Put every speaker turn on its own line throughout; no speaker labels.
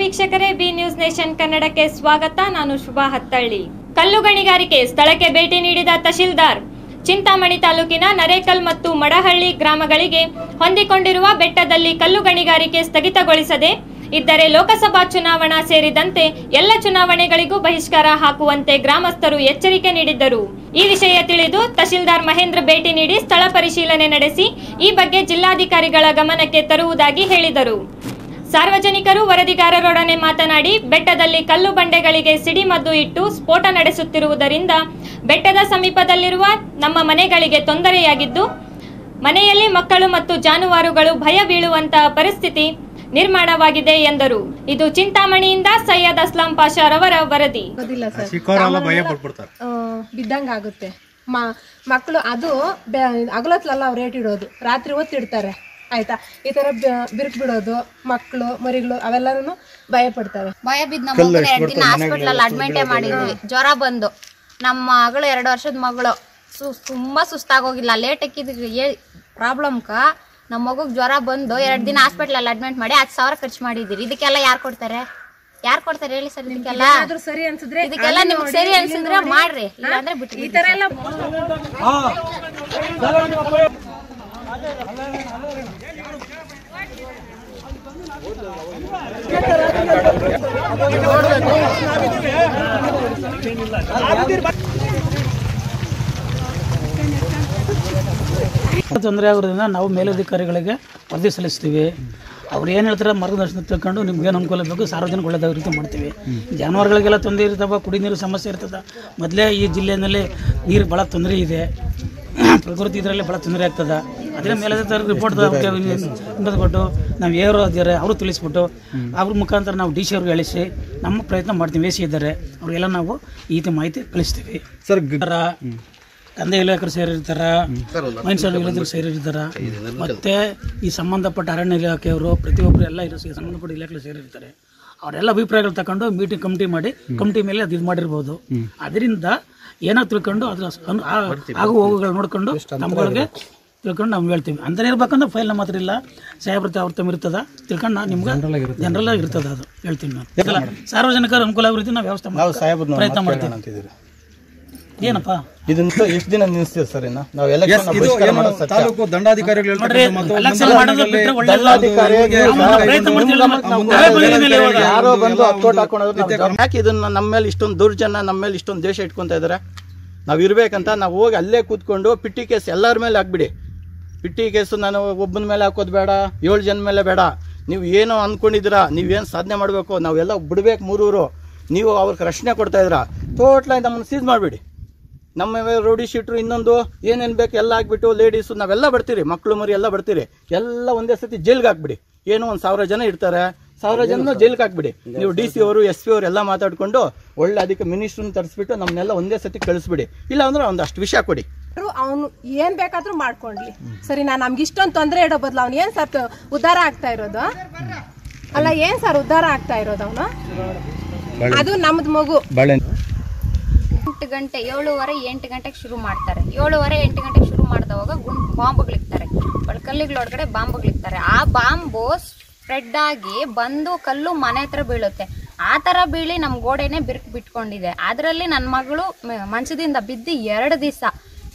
ವೀಕ್ಷಕರೇ, B news nation ಕನ್ನಡಕ್ಕೆ ಸ್ವಾಗತ. ನಾನು ಶುಭಾ ಹತ್ತಳ್ಳಿ. ಕಲ್ಲು ಗಣಿಗಾರಿಕೆ ಸ್ಥಳಕ್ಕೆ ಭೇಟಿ ನೀಡಿದ ತಹಶೀಲ್ದಾರ್, ಚಿಂತಾಮಣಿ ತಾಲೂಕಿನ ನರೇಕಲ್ ಮತ್ತು ಮಡಹಳ್ಳಿ ಗ್ರಾಮಗಳಿಗೆ ಹೊಂದಿಕೊಂಡಿರುವ ಬೆಟ್ಟದಲ್ಲಿ ಕಲ್ಲು ಗಣಿಗಾರಿಕೆ ಸ್ಥಗಿತಗೊಳಿಸದೆ ಇದ್ದರೆ ಲೋಕಸಭಾ ಚುನಾವಣಾ ಸೇರಿದಂತೆ ಎಲ್ಲ ಚುನಾವಣೆಗಳಿಗೂ ಬಹಿಷ್ಕಾರ ಹಾಕುವಂತೆ ಗ್ರಾಮಸ್ಥರು ಎಚ್ಚರಿಕೆ ನೀಡಿದ್ದರು. ಈ ವಿಷಯ ತಿಳಿದು ತಹಶೀಲ್ದಾರ್ ಮಹೇಂದ್ರ ಭೇಟಿ ನೀಡಿ ಸ್ಥಳ ಪರಿಶೀಲನೆ ನಡೆಸಿ ಈ ಬಗ್ಗೆ ಜಿಲ್ಲಾಧಿಕಾರಿಗಳ ಗಮನಕ್ಕೆ ತರುವುದಾಗಿ ಹೇಳಿದರು. ಸಾರ್ವಜನಿಕರು ವರದಿಗಾರರೊಡನೆ ಮಾತನಾಡಿ ಬೆಟ್ಟದಲ್ಲಿ ಕಲ್ಲು ಬಂಡೆಗಳಿಗೆ ಸಿಡಿಮದ್ದು ಇಟ್ಟು ಸ್ಫೋಟ ನಡೆಸುತ್ತಿರುವುದರಿಂದ ಬೆಟ್ಟದ ಸಮೀಪದಲ್ಲಿರುವ ನಮ್ಮ ಮನೆಗಳಿಗೆ ತೊಂದರೆಯಾಗಿದ್ದು ಮನೆಯಲ್ಲಿ ಮಕ್ಕಳು ಮತ್ತು ಜಾನುವಾರುಗಳು ಭಯ ಬೀಳುವಂತಹ ಪರಿಸ್ಥಿತಿ ನಿರ್ಮಾಣವಾಗಿದೆ ಎಂದರು. ಇದು ಚಿಂತಾಮಣಿಯಿಂದ ಸೈಯದ್ ಅಸ್ಲಾಂ ವರದಿ.
ಚಿಕ್ಕವರೆಲ್ಲ ಭಯ ಪಟ್ಬಿಡ್ತಾರೆ.
ಬಿದ್ದಂಗೆ ಆಗುತ್ತೆ. ಮ ಮಕ್ಕಳು ಅದು ಅಗಲತ್ಲಲ್ಲ ಅವ್ರು ರೇಟ್ ಇಡೋದು ರಾತ್ರಿ ಹೊತ್ತು ಇಡ್ತಾರೆ ಆಯ್ತಾ? ಈ ತರ ಬಿರುಕ್ ಬಿಡೋದು ಮಕ್ಕಳು ಮರಿಗಳು ಅವೆಲ್ಲರೂ ಭಯ ಪಡ್ತಾರೆ.
ಭಯ ಬಿದ್ದ ನಮ್ಮ ಮಗನ ಎರಡು ದಿನ ಹಾಸ್ಪಿಟ್ಲಲ್ಲಿ ಅಡ್ಮಿಟ್ ಮಾಡಿದ್ವಿ. ಜ್ವರ ಬಂದು. ನಮ್ಮ ಮಗಳು ಎರಡು ವರ್ಷದ ಮಗಳು. ಸು ತುಂಬ ಸುಸ್ತಾಗೋಗಿಲ್ಲ ಲೇಟ್ ಎಕ್ಕಿದ್ವಿ. ಏ ಪ್ರಾಬ್ಲಮ್ಕ ನಮ್ಮ ಮಗುಗೆ ಜ್ವರ ಬಂದು ಎರಡು ದಿನ ಹಾಸ್ಪಿಟ್ಲಲ್ಲಿ ಅಡ್ಮಿಟ್ ಮಾಡಿ ಹತ್ತು ಸಾವಿರ ಖರ್ಚು ಮಾಡಿದ್ದೀರಿ. ಇದಕ್ಕೆಲ್ಲ ಯಾರು ಕೊಡ್ತಾರೆ? ಯಾರು ಕೊಡ್ತಾರೆ ಹೇಳಿ ಸರ್ ಇದಕ್ಕೆಲ್ಲ?
ಆದ್ರೂ ಸರಿ ಅನ್ಸಿದ್ರೆ
ಇದಕ್ಕೆಲ್ಲ ನಿಮ್ಗೆ ಸರಿ ಅನ್ಸಿದ್ರೆ ಮಾಡ್ರಿ. ಇಲ್ಲಾಂದ್ರೆ ಬಿಟ್ಟು
ಈ ಥರ ಎಲ್ಲ
ತೊಂದರೆ ಆಗೋದ್ರಿಂದ ನಾವು ಮೇಲಧಿಕಾರಿಗಳಿಗೆ ವರದಿ ಸಲ್ಲಿಸ್ತೀವಿ. ಅವ್ರು ಏನು ಹೇಳ್ತಾರೆ ಮಾರ್ಗದರ್ಶನ ತಿಳ್ಕೊಂಡು ನಿಮ್ಗೆ ಅನುಕೂಲ ಬೇಕು ಸಾರ್ವಜನಿಕ ಒಳ್ಳೆದ ರೀತಿ ಮಾಡ್ತೀವಿ. ಜಾನುವಾರುಗಳಿಗೆಲ್ಲ ತೊಂದರೆ ಇರ್ತಾವ ಕುಡಿ ನೀರು ಸಮಸ್ಯೆ ಇರ್ತದೆ. ಮೊದಲೇ ಈ ಜಿಲ್ಲೆಯಲ್ಲಿ ನೀರು ಭಾಳ ತೊಂದರೆ ಇದೆ. ಪ್ರಕೃತಿ ಇದರಲ್ಲಿ ಭಾಳ ತೊಂದರೆ ಆಗ್ತದೆ. ಅದ್ರ ಮೇಲೆ ರಿಪೋರ್ಟ್ ಕೊಟ್ಟು ನಾವು ಏರು ಅದಾರೆ ಅವರು ತಿಳಿಸ್ಬಿಟ್ಟು ಅವ್ರ ಮುಖಾಂತರ ನಾವು ಡಿ ಸಿ ಅವ್ರಿಗೆ ಹೇಳಿಸಿ ನಮ್ಮ ಪ್ರಯತ್ನ ಮಾಡ್ತೀವಿ. ವೇಸಿ ಇದ್ದಾರೆ ಅವ್ರಿಗೆಲ್ಲ ನಾವು ಈ ರೀತಿ ಮಾಹಿತಿ ಕಳಿಸ್ತೀವಿ.
ಸರ್
ಗಿಡರ ಕಂದಾಯ ಇಲಾಖೆ ಸೇರಿರ್ತಾರ ಮೈಂಡ್ ಇಲಾಖೆ ಸೇರಿರ್ತಾರ ಮತ್ತೆ ಈ ಸಂಬಂಧಪಟ್ಟ ಅರಣ್ಯ ಇಲಾಖೆಯವರು ಪ್ರತಿಯೊಬ್ಬರು ಎಲ್ಲ ಇರೋ ಸಂಬಂಧಪಟ್ಟ ಇಲಾಖೆ ಸೇರಿರ್ತಾರೆ ಅವರೆಲ್ಲ ಅಭಿಪ್ರಾಯಗಳು ತಗೊಂಡು ಮೀಟಿಂಗ್ ಕಮಿಟಿ ಮಾಡಿ ಕಮಿಟಿ ಮೇಲೆ ಅದು ಇದು ಮಾಡಿರ್ಬೋದು. ಅದರಿಂದ ಏನೋ ತಿಳ್ಕೊಂಡು ಅದ್ರ ಆಗು ಹೋಗುಗಳು ನೋಡ್ಕೊಂಡು ನಮ್ಗಳಿಗೆ ತಿಳ್ಕೊಂಡು ನಾವು ಹೇಳ್ತೀವಿ. ಅಂದ್ರೆ ಇರ್ಬೇಕಂದ್ರೆ ಫೈಲ್ ನಮ್ಮ ಹತ್ರ ಇಲ್ಲ. ಸಾಹೇಬ್ರ ಅವ್ರ ತಮ್ಮ ಇರ್ತದ. ತಿಳ್ಕೊಂಡು ನಾವು ನಿಮ್ಗೆ ಜನರಲ್ ಆಗಿ ಇರ್ತದ. ಅದು. ಹೇಳ್ತೀನಿ ನಾನು. ಸಾರ್ವಜನಿಕರ ಅನುಕೂಲ ಆಗೋ ರೀತಿ ನಾವು ವ್ಯವಸ್ಥೆ ಮಾಡ್ತೀವಿ. ಪ್ರಯತ್ನ ಮಾಡ್ತೀವಿ.
ಅಂತಿದ್ದೀರಿ.
ಏನಪ್ಪ?
ಇದನ್ನ ಎಷ್ಟು ದಿನ ನಿಲ್ಲಿಸ್ತೀವಿ ಸರ್ ಇನ್ನ? ನಾವು ಎಲೆಕ್ಷನ್
ತಾಲೂಕು ದಂಡಾಧಿಕಾರಿಗಳು.
ಯಾರೋ ಬಂದು ಹಾಕೊಂಡು ಯಾಕೆ ಇದನ್ನ ನಮ್ಮ ಮೇಲೆ ಇಷ್ಟೊಂದು ದುರ್ಜನ ನಮ್ಮ ಮೇಲೆ ಇಷ್ಟೊಂದು ದೇಶ ಇಟ್ಕೊಂತ ಇದಾರೆ? ನಾವು ಇರ್ಬೇಕಂತ ನಾವು ಹೋಗಿ ಅಲ್ಲೇ ಕೂತ್ಕೊಂಡು ಪಿಟ್ಟಿ ಕೇಸ್ ಎಲ್ಲರ ಮೇಲೆ ಹಾಕ್ಬಿಡಿ. ಪಿಟ್ಟಿ ಕೇಸು ನಾನು ಒಬ್ಬನ ಮೇಲೆ ಹಾಕೋದು ಬೇಡ, ಏಳು ಜನ ಮೇಲೆ ಬೇಡ. ನೀವು ಏನೋ ಅಂದ್ಕೊಂಡಿದ್ದೀರಾ ನೀವೇನು ಸಾಧನೆ ಮಾಡಬೇಕು? ನಾವೆಲ್ಲ ಬಿಡ್ಬೇಕು ಮೂರೂರು. ನೀವು ಅವ್ರಿಗೆ ರಕ್ಷಣೆ ಕೊಡ್ತಾ ಇದ್ದೀರಾ? ಟೋಟ್ಲಾಗಿ ನಮ್ಮನ್ನು ಸೀಸ್ ಮಾಡಿಬಿಡಿ. ನಮ್ಮ ರೋಡಿ ಶೀಟ್ರು ಇನ್ನೊಂದು, ಏನೇನು ಬೇಕು ಎಲ್ಲ ಹಾಕ್ಬಿಟ್ಟು ಲೇಡೀಸು ನಾವೆಲ್ಲ ಬರ್ತೀರಿ ಮಕ್ಕಳು ಮರಿ ಎಲ್ಲ ಬರ್ತೀರಿ. ಎಲ್ಲ ಒಂದೇ ಸತಿ ಜೈಲ್ಗೆ ಹಾಕ್ಬಿಡಿ. ಏನೋ ಒಂದು ಸಾವಿರ ಜನ ಇರ್ತಾರೆ. ಸಾವಿರ ಜನ ಜೈಲ್ಗೆ ಹಾಕ್ಬಿಡಿ. ನೀವು ಡಿ ಸಿ ಅವರು ಎಸ್ ಪಿ ಅವರು ಎಲ್ಲ ಮಾತಾಡ್ಕೊಂಡು ಒಳ್ಳೆ ಅದಕ್ಕೆ ಮಿನಿಸ್ಟ್ರನ್ನ ತರಿಸ್ಬಿಟ್ಟು ನಮ್ಮನ್ನೆಲ್ಲ ಒಂದೇ ಸತಿ ಕಳಿಸ್ಬಿಡಿ. ಇಲ್ಲ ಅಂದ್ರೆ ಒಂದಷ್ಟು ವಿಷಯ ಕೊಡಿ.
ಅವನು ಏನ್ ಬೇಕಾದ್ರೂ ಮಾಡ್ಕೊಂಡ್ಲಿ. ಸರಿ ನಾ ನಮ್ಗೆ ಇಷ್ಟೊಂದು ತೊಂದರೆ ಇಡೋ ಬದಲು ಅವ್ನು ಏನ್ ಸರ್ ಉದ್ಧಾರ ಆಗ್ತಾ ಇರೋದು? ಅಲ್ಲ ಏನ್ ಸರ್ ಉದ್ಧಾರ ಆಗ್ತಾ ಇರೋದು ಅವನು? ಅದು ನಮ್ದು ಮಗು.
ಎಂಟು ಗಂಟೆ ಏಳುವರೆ ಎಂಟು ಗಂಟೆಗೆ ಶುರು ಮಾಡ್ತಾರೆ. ಏಳುವರೆ ಎಂಟು ಗಂಟೆಗೆ ಶುರು ಮಾಡಿದವಾಗ ಗುಂಡ್ ಬಾಂಬ್ಗಳಿಕ್ತಾರೆ ಕಲ್ಲಿಗಳೊಳಗಡೆ ಬಾಂಬ್ಗಳಿಕ್ತಾರೆ ಆ ಬಾಂಬು ಸ್ಪ್ರೆಡ್ ಆಗಿ ಬಂದು ಕಲ್ಲು ಮನೆ ಹತ್ರ ಬೀಳುತ್ತೆ. ಆ ಥರ ಬೀಳಿ ನಮ್ಮ ಗೋಡೆನೇ ಬಿರುಕು ಬಿಟ್ಕೊಂಡಿದೆ. ಅದರಲ್ಲಿ ನನ್ನ ಮಗಳು ಮಂಚದಿಂದ ಬಿದ್ದು ಎರಡು ದಿವಸ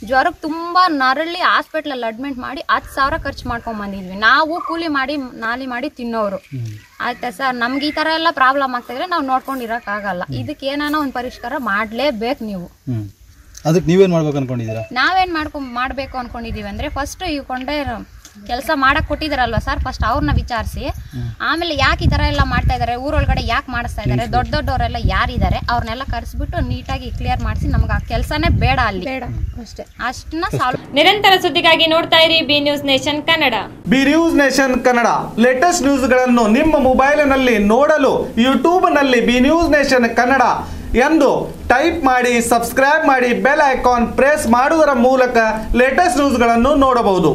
ಜ್ವರಕ್ಕೆ ತುಂಬ ನರಳಿ ಹಾಸ್ಪಿಟ್ಲಲ್ಲಿ ಅಡ್ಮಿಟ್ ಮಾಡಿ ಹತ್ತು ಸಾವಿರ ಖರ್ಚು ಮಾಡ್ಕೊಂಡ್ ಬಂದಿದ್ವಿ. ನಾವು ಕೂಲಿ ಮಾಡಿ ನಾಲಿ ಮಾಡಿ ತಿನ್ನೋರು. ಆಯ್ತಾ ಸರ್? ನಮ್ಗೆ ಈ ಥರ ಎಲ್ಲ ಪ್ರಾಬ್ಲಮ್ ಆಗ್ತಿದ್ರೆ ನಾವು ನೋಡ್ಕೊಂಡಿರೋಕ್ಕಾಗಲ್ಲ ಇದಕ್ಕೆ ಏನಾನ ಒಂದು ಪರಿಷ್ಕಾರ ಮಾಡಲೇಬೇಕು ನೀವು.
ಅದಕ್ಕೆ ನೀವೇನು ಮಾಡ್ಬೇಕು ಅನ್ಕೊಂಡಿದ್ದೀರಾ?
ನಾವೇನ್ ಮಾಡ್ಕೊಂಡ್ ಮಾಡಬೇಕು ಅನ್ಕೊಂಡಿದೀವಿ ಅಂದ್ರೆ ಫಸ್ಟ್ ಈ ಕೊಂಡೆ ಕೆಲಸ ಮಾಡಕ್ ಕೊಟ್ಟಿದಾರಲ್ವಾ ಸರ್? ಫಸ್ಟ್ ಅವ್ರನ್ನ ವಿಚಾರಿಸಿ. ಆಮೇಲೆ ಯಾಕೆ ಈ ತರ ಎಲ್ಲ ಮಾಡ್ತಾ ಇದಾರೆ? ಊರೊಳಗಡೆ ಯಾಕೆ ಮಾಡಿಸ್ತಾ ಇದಾರೆ? ದೊಡ್ಡ ದೊಡ್ಡವರೆಲ್ಲ ಯಾರಿದ್ದಾರೆ ಅವ್ರನ್ನೆಲ್ಲ ಕರೆಸ್ಬಿಟ್ಟು ನೀಟಾಗಿ ಕ್ಲಿಯರ್ ಮಾಡಿಸಿ ನಮ್ಗೆ ಆ ಕೆಲಸನೇ ಬೇಡ ಅಲ್ಲಿ.
ಬೇಡ ಅಷ್ಟೇ.
ಅಷ್ಟನ್ನ ಸಾಲ್ವ್
ನಿರಂತರ ಸುದ್ದಿಗಾಗಿ ನೋಡ್ತಾ ಇರಿ B news nation Kannada.
B news nation Kannada. Latest ನ್ಯೂಸ್ಗಳನ್ನು ನಿಮ್ಮ ಮೊಬೈಲಿನಲ್ಲಿ ನೋಡಲು ಯೂಟ್ಯೂಬ್ನಲ್ಲಿ ಬಿ ನ್ಯೂಸ್ ನೇಷನ್ ಕನ್ನಡ ಎಂದು ಟೈಪ್ ಮಾಡಿ ಸಬ್ಸ್ಕ್ರೈಬ್ ಮಾಡಿ ಬೆಲ್ ಐಕಾನ್ ಪ್ರೆಸ್ ಮಾಡುವುದರ ಮೂಲಕ ಲೇಟೆಸ್ಟ್ ನ್ಯೂಸ್ಗಳನ್ನು ನೋಡಬಹುದು.